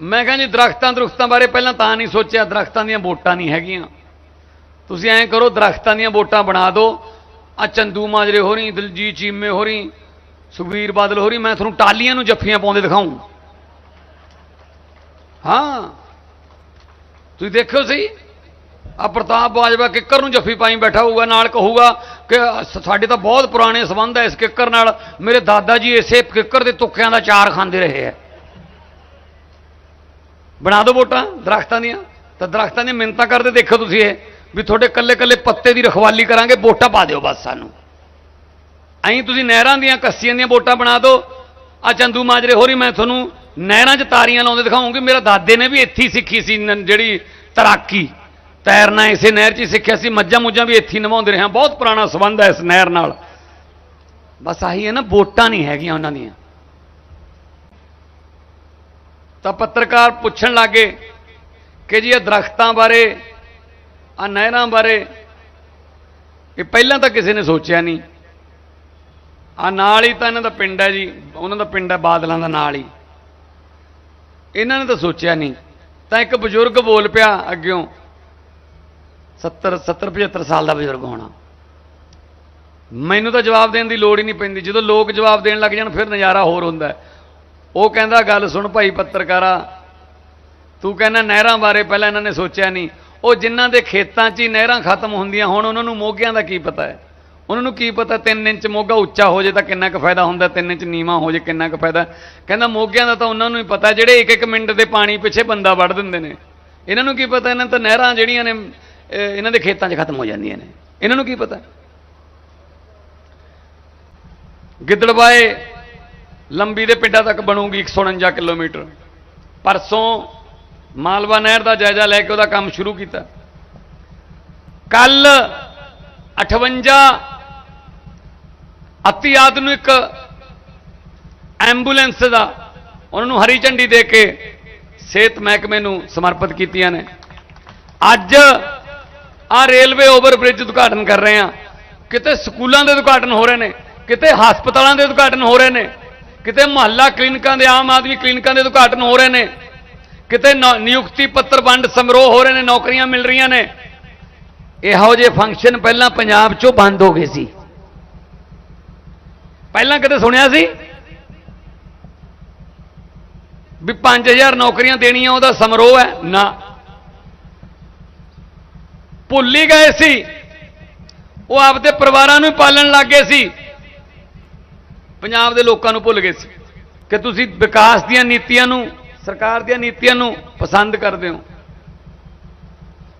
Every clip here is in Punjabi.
ਮੈਂ ਕਹਿੰਦਾ ਜੀ, ਦਰਖਤਾਂ ਦਰਖਤਾਂ ਬਾਰੇ ਪਹਿਲਾਂ ਤਾਂ ਨਹੀਂ ਸੋਚਿਆ, ਦਰਖਤਾਂ ਦੀਆਂ ਵੋਟਾਂ ਨਹੀਂ ਹੈਗੀਆਂ। ਤੁਸੀਂ ਐਂ ਕਰੋ, ਦਰਖਤਾਂ ਦੀਆਂ ਵੋਟਾਂ ਬਣਾ ਦਿਓ ਆ ਚੰਦੂ ਮਾਜਰੇ ਹੋ ਰਹੀ ਦਿਲਜੀਤ ਚੀਮੇ ਹੋ ਰਹੀ ਸੁਖਬੀਰ ਬਾਦਲ ਹੋ ਰਹੀ ਮੈਂ ਤੁਹਾਨੂੰ ਟਾਲੀਆਂ ਨੂੰ ਜੱਫੀਆਂ ਪਾਉਂਦੇ ਦਿਖਾਉਂ ਹਾਂ। ਤੁਸੀਂ ਦੇਖਿਓ ਸਹੀ। ਆ ਪ੍ਰਤਾਪ ਬਾਜਵਾ ਕਿੱਕਰ ਨੂੰ ਜੱਫੀ ਪਾਈ ਬੈਠਾ ਹੋਊਗਾ, ਨਾਲ ਕਹੂਗਾ ਕਿ ਸਾਡੇ ਤਾਂ ਬਹੁਤ ਪੁਰਾਣੇ ਸਬੰਧ ਹੈ ਇਸ ਕਿੱਕਰ ਨਾਲ। ਮੇਰੇ ਦਾਦਾ ਜੀ ਇਸੇ ਕਿੱਕਰ ਦੇ ਤੁੱਕਿਆਂ ਦਾ ਚਾਰ ਖਾਂਦੇ ਰਹੇ ਹੈ ਬਣਾ ਦਿਓ ਵੋਟਾਂ, ਦਰਖਤਾਂ ਦੀਆਂ। ਤਾਂ ਦਰਖਤਾਂ ਦੀਆਂ ਮਿੰਨਤਾਂ ਕਰਦੇ ਦੇਖੋ ਤੁਸੀਂ ਇਹ, ਵੀ ਤੁਹਾਡੇ ਕੱਲੇ ਕੱਲੇ ਪੱਤੇ ਦੀ ਰਖਵਾਲੀ ਕਰਾਂਗੇ, ਵੋਟਾਂ ਪਾ ਦਿਓ ਬਸ ਸਾਨੂੰ। ਐਂ ਤੁਸੀਂ ਨਹਿਰਾਂ ਦੀਆਂ, ਕੱਸੀਆਂ ਦੀਆਂ ਵੋਟਾਂ ਬਣਾ ਦਿਓ ਆ ਚੰਦੂ ਮਾਜਰੇ, ਹੋਰੀ, ਮੈਂ ਤੁਹਾਨੂੰ ਨਹਿਰਾਂ 'ਚ ਤਾਰੀਆਂ ਲਾਉਂਦੇ ਦਿਖਾਉਂਗੀ। ਮੇਰਾ ਦਾਦੇ ਨੇ ਵੀ ਇੱਥੇ ਹੀ ਸਿੱਖੀ ਸੀ ਜਿਹੜੀ ਤੈਰਾਕੀ। ਤੈਰਨਾ ਇਸੇ ਨਹਿਰ 'ਚ ਹੀ ਸਿੱਖਿਆ ਸੀ, ਮੱਝਾਂ ਮੁੱਝਾਂ ਵੀ ਇੱਥੇ ਹੀ ਨਵਾਉਂਦੇ ਰਹੇ ਬਹੁਤ ਪੁਰਾਣਾ ਸੰਬੰਧ ਹੈ ਇਸ ਨਹਿਰ ਨਾਲ। ਬਸ ਆਹੀ ਹੈ ਨਾ, ਵੋਟਾਂ ਨਹੀਂ ਹੈਗੀਆਂ ਉਹਨਾਂ ਦੀਆਂ। ਤਾਂ ਪੱਤਰਕਾਰ ਪੁੱਛਣ ਲੱਗੇ ਕਿ ਜੀ ਇਹ ਦਰਖਤਾਂ ਬਾਰੇ ਆ ਨਹਿਰਾਂ ਬਾਰੇ, ਇਹ ਪਹਿਲਾਂ ਤਾਂ ਕਿਸੇ ਨੇ ਸੋਚਿਆ ਨਹੀਂ। ਆ ਨਾਲ ਹੀ ਤਾਂ ਇਹਨਾਂ ਦਾ ਪਿੰਡ ਹੈ ਜੀ, ਉਹਨਾਂ ਦਾ ਪਿੰਡ ਹੈ ਬਾਦਲਾਂ ਦਾ ਨਾਲ ਹੀ। ਇਹਨਾਂ ਨੇ ਤਾਂ ਸੋਚਿਆ ਨਹੀਂ। ਤਾਂ ਇੱਕ ਬਜ਼ੁਰਗ ਬੋਲ ਪਿਆ ਅੱਗਿਓਂ 70 70 75 ਸਾਲ ਦਾ ਬਜ਼ੁਰਗ ਹੋਣਾ। ਮੈਨੂੰ ਤਾਂ ਜਵਾਬ ਦੇਣ ਦੀ ਲੋੜ ਹੀ ਨਹੀਂ ਪੈਂਦੀ। ਜਦੋਂ ਲੋਕ ਜਵਾਬ ਦੇਣ ਲੱਗ ਜਾਣ, ਫਿਰ ਨਜ਼ਾਰਾ ਹੋਰ ਹੁੰਦਾ ਹੈ। ਉਹ ਕਹਿੰਦਾ, ਗੱਲ ਸੁਣ ਭਾਈ ਪੱਤਰਕਾਰਾ, ਤੂੰ ਕਹਿੰਦਾ ਨਹਿਰਾਂ ਬਾਰੇ ਪਹਿਲਾਂ ਇਹਨਾਂ ਨੇ ਸੋਚਿਆ ਨਹੀਂ। ਉਹ ਜਿਨ੍ਹਾਂ ਦੇ ਖੇਤਾਂ 'ਚ ਹੀ ਨਹਿਰਾਂ ਖਤਮ ਹੁੰਦੀਆਂ ਹੁਣ, ਉਹਨਾਂ ਨੂੰ ਮੋਗਿਆਂ ਦਾ ਕੀ ਪਤਾ ਹੈ? ਉਹਨਾਂ ਨੂੰ ਕੀ ਪਤਾ 3 ਇੰਚ ਮੋਗਾ ਉੱਚਾ ਹੋ ਜੇ ਤਾਂ ਕਿੰਨਾ ਕੁ ਫਾਇਦਾ ਹੁੰਦਾ 3 ਇੰਚ ਨੀਵਾ ਹੋ ਜੇ ਕਿੰਨਾ ਕੁ ਫਾਇਦਾ ਕਹਿੰਦਾ, ਮੋਗਿਆਂ ਦਾ ਤਾਂ ਉਹਨਾਂ ਨੂੰ ਹੀ ਪਤਾ, ਜਿਹੜੇ ਇੱਕ ਇੱਕ ਮਿੰਟ ਦੇ ਪਾਣੀ ਪਿੱਛੇ ਬੰਦਾ ਵੜ ਦਿੰਦੇ ਨੇ। ਇਹਨਾਂ ਨੂੰ ਕੀ ਪਤਾ, ਇਹਨਾਂ ਤਾਂ ਨਹਿਰਾਂ ਜਿਹੜੀਆਂ ਨੇ ਇਹਨਾਂ ਦੇ ਖੇਤਾਂ 'ਚ ਖਤਮ ਹੋ ਜਾਂਦੀਆਂ ਨੇ। ਇਹਨਾਂ ਨੂੰ ਕੀ ਪਤਾ? ਗਿੱਦੜਬਾਏ ਲੰਬੀ ਦੇ ਪਿੰਡਾਂ ਤੱਕ ਬਣੂਗੀ 149 ਕਿਲੋਮੀਟਰ। ਪਰਸੋਂ ਮਾਲਵਾ ਨਹਿਰ ਦਾ ਜਾਇਜ਼ਾ ਲੈ ਕੇ ਉਹਦਾ ਕੰਮ ਸ਼ੁਰੂ ਕੀਤਾ। ਕੱਲ 58 ਅਤੀ ਆਧੁਨਿਕ ਐਂਬੂਲੈਂਸ ਦਾ ਉਹਨਾਂ ਨੂੰ ਹਰੀ ਝੰਡੀ ਦੇ ਕੇ ਸਿਹਤ ਮਹਿਕਮੇ ਨੂੰ ਸਮਰਪਿਤ ਕੀਤੀਆਂ ਨੇ। ਅੱਜ ਆ ਰੇਲਵੇ ਓਵਰਬ੍ਰਿਜ ਉਦਘਾਟਨ ਕਰ ਰਹੇ ਆ ਕਿਤੇ ਸਕੂਲਾਂ ਦੇ ਉਦਘਾਟਨ ਹੋ ਰਹੇ ਨੇ, ਕਿਤੇ ਹਸਪਤਾਲਾਂ ਦੇ ਉਦਘਾਟਨ ਹੋ ਰਹੇ ਨੇ ਕਿਤੇ ਮੁਹੱਲਾ ਕਲੀਨਿਕਾਂ ਦੇ ਆਮ ਆਦਮੀ ਕਲੀਨਿਕਾਂ ਦੇ ਉਦਘਾਟਨ ਹੋ ਰਹੇ ਨੇ, ਕਿਤੇ ਨਿਯੁਕਤੀ ਪੱਤਰ ਵੰਡ ਸਮਾਰੋਹ ਹੋ ਰਹੇ ਨੇ, ਨੌਕਰੀਆਂ ਮਿਲ ਰਹੀਆਂ ਨੇ, ਇਹੋ ਜਿਹੇ ਫੰਕਸ਼ਨ ਪਹਿਲਾਂ ਪੰਜਾਬ 'ਚੋਂ ਬੰਦ ਹੋ ਗਏ ਸੀ। ਪਹਿਲਾਂ ਕਦੇ ਸੁਣਿਆ ਸੀ? ਵੀ 5000 ਨੌਕਰੀਆਂ ਦੇਣੀਆਂ, ਉਹਦਾ ਸਮਾਰੋਹ ਹੈ? ਨਾ। ਭੁੱਲ ਹੀ ਗਏ ਸੀ। ਉਹ ਆਪਦੇ ਪਰਿਵਾਰਾਂ ਨੂੰ ਪਾਲਣ ਲੱਗ ਗਏ ਸੀ। ਪੰਜਾਬ ਦੇ ਲੋਕਾਂ ਨੂੰ ਭੁੱਲ ਗਏ ਸੀ ਕਿ ਤੁਸੀਂ ਵਿਕਾਸ ਦੀਆਂ ਨੀਤੀਆਂ ਨੂੰ, ਸਰਕਾਰ ਦੀਆਂ ਨੀਤੀਆਂ ਨੂੰ ਪਸੰਦ ਕਰਦੇ ਹੋ।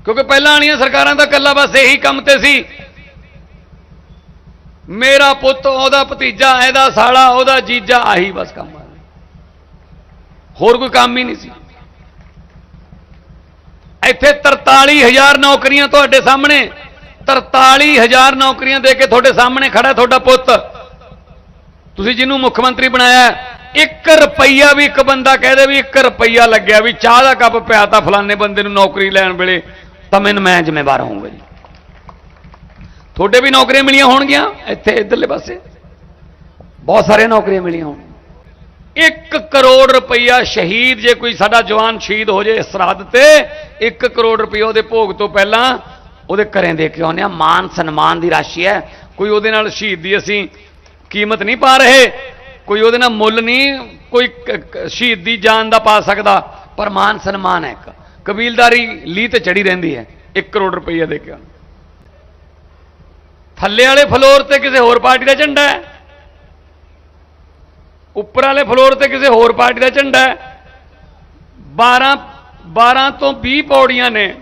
ਕਿਉਂਕਿ ਪਹਿਲਾਂ ਵਾਲੀਆਂ ਸਰਕਾਰਾਂ ਦਾ ਕੱਲਾ ਬਸ ਇਹੀ ਕੰਮ ਤੇ ਸੀ। ਮੇਰਾ ਪੁੱਤ, ਉਹਦਾ ਭਤੀਜਾ, ਇਹਦਾ ਸਾਲਾ, ਉਹਦਾ ਜੀਜਾ, ਆਹੀ ਬਸ ਕੰਮ ਹੋਰ ਕੋਈ ਕੰਮ ਹੀ ਨਹੀਂ ਸੀ। ਇੱਥੇ 43000 ਨੌਕਰੀਆਂ ਤੁਹਾਡੇ ਸਾਹਮਣੇ 43000 ਨੌਕਰੀਆਂ ਦੇ ਕੇ ਤੁਹਾਡੇ ਸਾਹਮਣੇ ਖੜਾ ਤੁਹਾਡਾ ਪੁੱਤ। ਤੁਸੀਂ ਜਿਹਨੂੰ ਮੁੱਖ ਮੰਤਰੀ ਬਣਾਇਆ 1 ਰੁਪਈਆ ਵੀ ਇੱਕ ਬੰਦਾ ਕਹਦੇ ਵੀ 1 ਰੁਪਈਆ ਲੱਗਿਆ ਵੀ ਚਾਹ ਦਾ ਕੱਪ ਪਿਆ ਤਾਂ ਫਲਾਣੇ ਬੰਦੇ ਨੂੰ ਨੌਕਰੀ ਲੈਣ ਵੇਲੇ ਤਾਂ ਮੈਨੂੰ ਮੈਂ ਜ਼ਿੰਮੇਵਾਰ ਹੋਊਂਗਾ ਜੀ। ਤੁਹਾਡੇ ਵੀ ਨੌਕਰੀਆਂ ਮਿਲੀਆਂ ਹੋਣਗੀਆਂ ਇੱਥੇ ਇਧਰਲੇ ਪਾਸੇ। ਬਹੁਤ ਸਾਰੇ ਨੌਕਰੀਆਂ ਮਿਲੀਆਂ ਹੋਣ 1 ਕਰੋੜ ਰੁਪਈਆ ਸ਼ਹੀਦ ਜੇ ਕੋਈ ਸਾਡਾ ਜਵਾਨ ਸ਼ਹੀਦ ਹੋ ਜੇ ਸਰਹੱਦ ਤੇ 1 ਕਰੋੜ ਰੁਪਈਆ ਉਹਦੇ ਭੋਗ ਤੋਂ ਪਹਿਲਾਂ ਉਹਦੇ ਘਰੇ ਦੇ ਕੇ ਆਉਂਦੇ ਆ ਮਾਨ ਸਨਮਾਨ ਦੀ ਰਾਸ਼ੀ ਹੈ। ਕੋਈ ਉਹਦੇ ਨਾਲ ਸ਼ਹੀਦ ਦੀ ਅਸੀਂ ਕੀਮਤ ਨਹੀਂ ਪਾ ਰਹੇ। ਕੋਈ ਉਹਦੇ ਨਾਲ ਮੁੱਲ ਨਹੀਂ, ਕੋਈ ਕ- ਸ਼ਹੀਦ ਦੀ ਜਾਨ ਦਾ ਪਾ ਸਕਦਾ। ਪਰ ਮਾਨ ਸਨਮਾਨ ਹੈ ਇੱਕ। ਕਬੀਲਦਾਰੀ ਲੀ ਤੇ ਚੜੀ ਰਹਿੰਦੀ ਹੈ। 1 ਕਰੋੜ ਰੁਪਈਆ ਦੇ ਕੇ ਥੱਲੇ ਵਾਲੇ ਫਲੋਰ ਤੇ ਕਿਸੇ ਹੋਰ ਪਾਰਟੀ ਦਾ ਝੰਡਾ ਹੈ। ਉੱਪਰ ਵਾਲੇ ਫਲੋਰ ਤੇ ਕਿਸੇ ਹੋਰ ਪਾਰਟੀ ਦਾ ਝੰਡਾ ਹੈ। 12 12 ਤੋਂ 20 ਪੌੜੀਆਂ ਨੇ।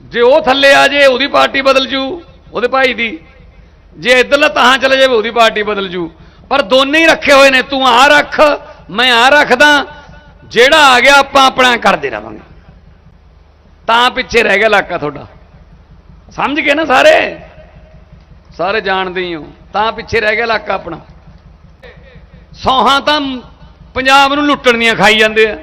ਜੇ ਉਹ ਥੱਲੇ ਆ ਜੇ, ਉਹਦੀ ਪਾਰਟੀ ਬਦਲ ਜੂ, ਉਹਦੇ ਭਾਈ ਦੀ। ਜੇ ਇੱਧਰਲਾ ਤਾਂ ਚਲੇ ਜਾਵੇ, ਉਹਦੀ ਪਾਰਟੀ ਬਦਲ ਜੂ। ਪਰ ਦੋਨੇ ਹੀ ਰੱਖੇ ਹੋਏ ਨੇ, ਤੂੰ ਆ ਰੱਖ, ਮੈਂ ਆ ਰੱਖਦਾ, ਜਿਹੜਾ ਆ ਗਿਆ ਆਪਾਂ ਆਪਣਾ ਕਰਦੇ ਰਵਾਂਗੇ ਤਾਂ ਪਿੱਛੇ ਰਹਿ ਗਿਆ ਇਲਾਕਾ ਤੁਹਾਡਾ। ਸਮਝ ਗਏ ਨਾ ਸਾਰੇ? ਸਾਰੇ ਜਾਣਦੇ ਹੀ ਹੋ। ਤਾਂ ਪਿੱਛੇ ਰਹਿ ਗਿਆ ਇਲਾਕਾ ਆਪਣਾ। ਸੌਹਾਂ ਤਾਂ ਪੰਜਾਬ ਨੂੰ ਲੁੱਟਣ ਦੀਆਂ ਖਾਈ ਜਾਂਦੇ ਆ।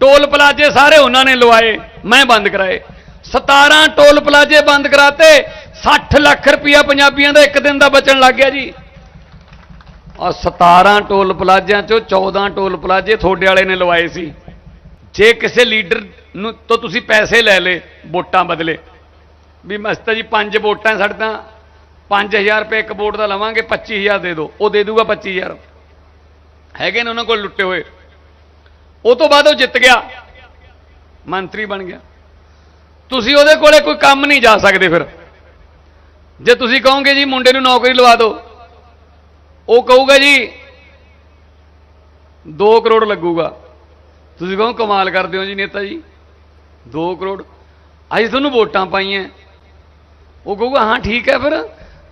ਟੋਲ ਪਲਾਜੇ ਸਾਰੇ ਉਹਨਾਂ ਨੇ ਲਵਾਏ, ਮੈਂ ਬੰਦ ਕਰਾਏ। 17 ਟੋਲ ਪਲਾਜੇ ਬੰਦ ਕਰਾਤੇ 60 ਲੱਖ ਰੁਪਇਆ ਪੰਜਾਬੀਆਂ ਦਾ ਇੱਕ ਦਿਨ ਦਾ ਬਚਣ ਲੱਗ ਗਿਆ ਜੀ। ਔਰ 17 ਟੋਲ ਪਲਾਜ਼ਿਆਂ ਚੋਂ 14 ਟੋਲ ਪਲਾਜ਼ੇ ਤੁਹਾਡੇ ਵਾਲੇ ਨੇ ਲਵਾਏ ਸੀ। ਜੇ ਕਿਸੇ ਲੀਡਰ ਨੂੰ ਤੋਂ ਤੁਸੀਂ ਪੈਸੇ ਲੈ ਲੇ ਵੋਟਾਂ ਬਦਲੇ। ਵੀ ਮਸਤਾ ਜੀ ਪੰਜ ਵੋਟਾਂ ਸਾਡੇ ਤਾਂ 5000 ਰੁਪਏ ਇੱਕ ਵੋਟ ਦਾ ਲਵਾਂਗੇ 25000 ਦੇ ਦਿਓ, ਉਹ ਦੇ ਦੂਗਾ 25000 ਹੈਗੇ ਨੇ ਉਹਨਾਂ ਕੋਲ ਲੁੱਟੇ ਹੋਏ। ਉਹ ਤੋਂ ਬਾਅਦ ਉਹ ਜਿੱਤ ਗਿਆ। ਮੰਤਰੀ ਬਣ ਗਿਆ। ਤੁਸੀਂ ਉਹਦੇ ਕੋਲੇ ਕੋਈ ਕੰਮ ਨਹੀਂ ਜਾ ਸਕਦੇ ਫਿਰ। ਜੇ ਤੁਸੀਂ ਕਹੋਗੇ ਜੀ ਮੁੰਡੇ ਨੂੰ ਨੌਕਰੀ ਲਵਾ ਦਿਓ, ਉਹ ਕਹੂਗਾ ਜੀ 2 ਕਰੋੜ ਲੱਗੂਗਾ। ਤੁਸੀਂ ਕਹੋ ਕਮਾਲ ਕਰਦੇ ਹੋ ਜੀ ਨੇਤਾ ਜੀ 2 ਕਰੋੜ। ਅਸੀਂ ਤੁਹਾਨੂੰ ਵੋਟਾਂ ਪਾਈਆਂ। ਉਹ ਕਹੂਗਾ, ਹਾਂ, ਠੀਕ ਹੈ ਫਿਰ।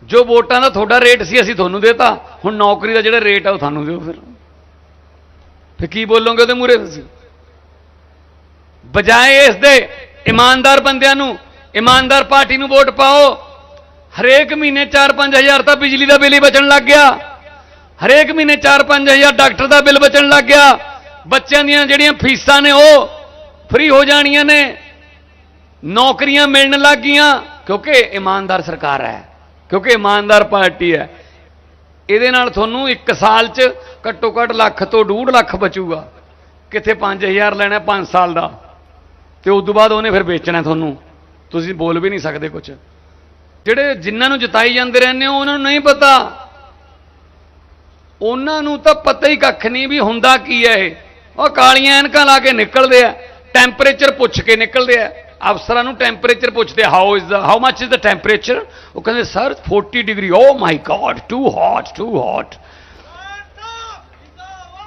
ਜੋ ਵੋਟਾਂ ਦਾ ਤੁਹਾਡਾ ਰੇਟ ਸੀ, ਅਸੀਂ ਤੁਹਾਨੂੰ ਦੇਤਾ। ਹੁਣ ਨੌਕਰੀ ਦਾ ਜਿਹੜਾ ਰੇਟ ਆ, ਉਹ ਤੁਹਾਨੂੰ ਦਿਓ ਫਿਰ। ਫਿਰ ਕੀ ਬੋਲੋਗੇ ਉਹਦੇ ਮੂਰੇ ਤੁਸੀਂ? ਬਜਾਏ ਇਸ ਦੇ ਇਮਾਨਦਾਰ ਬੰਦਿਆਂ ਨੂੰ, ਇਮਾਨਦਾਰ ਪਾਰਟੀ ਨੂੰ ਵੋਟ ਪਾਓ। ਹਰੇਕ ਮਹੀਨੇ 4-5000 ਤਾਂ ਬਿਜਲੀ ਦਾ ਬਿੱਲ ਹੀ ਬਚਣ ਲੱਗ ਗਿਆ। ਹਰੇਕ ਮਹੀਨੇ 4-5000 ਡਾਕਟਰ ਦਾ ਬਿੱਲ ਬਚਣ ਲੱਗ ਗਿਆ। ਬੱਚਿਆਂ ਦੀਆਂ ਜਿਹੜੀਆਂ ਫੀਸਾਂ ਨੇ ਉਹ ਫ੍ਰੀ ਹੋ ਜਾਣੀਆਂ ਨੇ। ਨੌਕਰੀਆਂ ਮਿਲਣ ਲੱਗ ਗਈਆਂ, ਕਿਉਂਕਿ ਇਮਾਨਦਾਰ ਸਰਕਾਰ ਹੈ, ਕਿਉਂਕਿ ਇਮਾਨਦਾਰ ਪਾਰਟੀ ਹੈ। ਇਹਦੇ ਨਾਲ ਤੁਹਾਨੂੰ 1 ਸਾਲ 'ਚ ਘੱਟੋ ਘੱਟ ਲੱਖ ਤੋਂ 2.5 ਲੱਖ ਬਚੂਗਾ। ਕਿੱਥੇ 5000 ਲੈਣਾ 5 ਸਾਲ ਦਾ? ਤੇ ਉਸ ਤੋਂ ਬਾਅਦ ਉਹਨੇ ਫਿਰ ਵੇਚਣਾ ਤੁਹਾਨੂੰ। ਤੁਸੀਂ ਬੋਲ ਵੀ ਨਹੀਂ ਸਕਦੇ ਕੁਝ ਜਿਹੜੇ ਜਿਨ੍ਹਾਂ ਨੂੰ ਜਿਤਾਈ ਜਾਂਦੇ ਰਹਿੰਦੇ ਹੋ, ਉਹਨਾਂ ਨੂੰ ਨਹੀਂ ਪਤਾ। ਉਹਨਾਂ ਨੂੰ ਤਾਂ ਪਤਾ ਹੀ ਕੱਖ ਨਹੀਂ ਵੀ ਹੁੰਦਾ ਕੀ ਹੈ ਇਹ। ਉਹ ਕਾਲੀਆਂ ਐਨਕਾਂ ਲਾ ਕੇ ਨਿਕਲਦੇ ਆ ਟੈਂਪਰੇਚਰ ਪੁੱਛ ਕੇ ਨਿਕਲਦੇ ਆ। ਅਫਸਰਾਂ ਨੂੰ ਟੈਂਪਰੇਚਰ ਪੁੱਛਦੇ how is the how much is the temperature ਉਹ ਕਹਿੰਦੇ sir 40 degree oh my God too hot too hot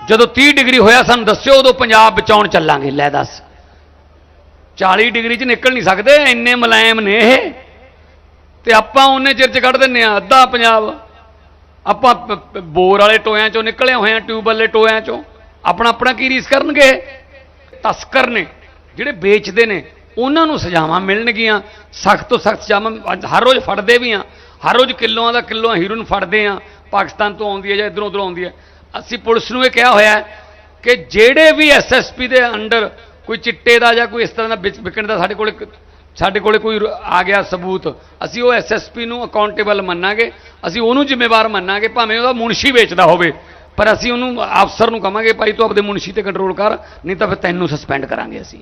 ਜਦੋਂ 30 ਡਿਗਰੀ ਹੋਇਆ, ਸਾਨੂੰ ਦੱਸਿਓ, ਉਦੋਂ ਪੰਜਾਬ ਬਚਾਉਣ ਚੱਲਾਂਗੇ। ਲੈ ਦੱਸ। 40 ਡਿਗਰੀ 'ਚ ਨਿਕਲ ਨਹੀਂ ਸਕਦੇ, ਇੰਨੇ ਮੁਲਾਇਮ ਨੇ ਇਹ। ਤੇ ਆਪਾਂ ਉਹਨੇ ਚਿਰ 'ਚ ਕੱਢ ਦਿੰਨੇ ਆ, ਅੱਧਾ ਪੰਜਾਬ। ਆਪਾਂ ਬੋਰ ਵਾਲੇ ਟੋਇਆਂ 'ਚੋਂ ਨਿਕਲੇ ਹੋਏ ਆ, ਟਿਊਬ ਵਾਲੇ ਟੋਇਆਂ 'ਚੋਂ। ਆਪਣਾ ਆਪਣਾ ਕੀ ਰੀਸ ਕਰਨਗੇ? ਤਸਕਰ ਨੇ, ਜਿਹੜੇ ਵੇਚਦੇ ਨੇ, ਉਹਨਾਂ ਨੂੰ ਸਜ਼ਾਵਾਂ ਮਿਲਣਗੀਆਂ। ਸਖਤ ਤੋਂ ਸਖਤ ਸਜ਼ਾਵਾਂ ਹਰ ਰੋਜ਼ ਫੜਦੇ ਵੀ ਆ। ਹਰ ਰੋਜ਼ ਕਿਲੋਆਂ ਦਾ ਕਿਲੋ ਹੀਰੋਇਨ ਫੜਦੇ ਆ। ਪਾਕਿਸਤਾਨ ਤੋਂ ਆਉਂਦੀ ਹੈ ਜਾਂ ਇਧਰੋਂ ਉਧਰੋਂ ਆਉਂਦੀ ਹੈ ਅਸੀਂ ਪੁਲਿਸ ਨੂੰ ਇਹ ਕਿਹਾ ਹੋਇਆ ਕਿ ਜਿਹੜੇ ਵੀ ਐਸਐਸਪੀ ਦੇ ਅੰਡਰ ਕੋਈ ਚਿੱਟੇ ਦਾ ਜਾਂ ਕੋਈ ਇਸ ਤਰ੍ਹਾਂ ਦਾ ਵਿਚ- ਵਿਕਣ ਦਾ ਸਾਡੇ ਕੋਲ ਇੱਕ- ਸਾਡੇ ਕੋਲੇ ਕੋਈ ਆ ਗਿਆ ਸਬੂਤ। ਅਸੀਂ ਉਹ ਐਸਐਸਪੀ ਨੂੰ ਅਕਾਊਂਟੇਬਲ ਮੰਨਾਂਗੇ। ਅਸੀਂ ਉਹਨੂੰ ਜ਼ਿੰਮੇਵਾਰ ਮੰਨਾਂਗੇ, ਭਾਵੇਂ ਉਹਦਾ ਮੁਨਸ਼ੀ ਵੇਚਦਾ ਹੋਵੇ। ਪਰ ਅਸੀਂ ਉਹਨੂੰ ਅਫਸਰ ਨੂੰ ਕਹਾਂਗੇ, ਭਾਈ ਤੂੰ ਆਪਦੇ ਮੁਨਸ਼ੀ ਤੇ ਕੰਟਰੋਲ ਕਰ, ਨਹੀਂ ਤਾਂ ਫਿਰ ਤੈਨੂੰ ਸਸਪੈਂਡ ਕਰਾਂਗੇ ਅਸੀਂ।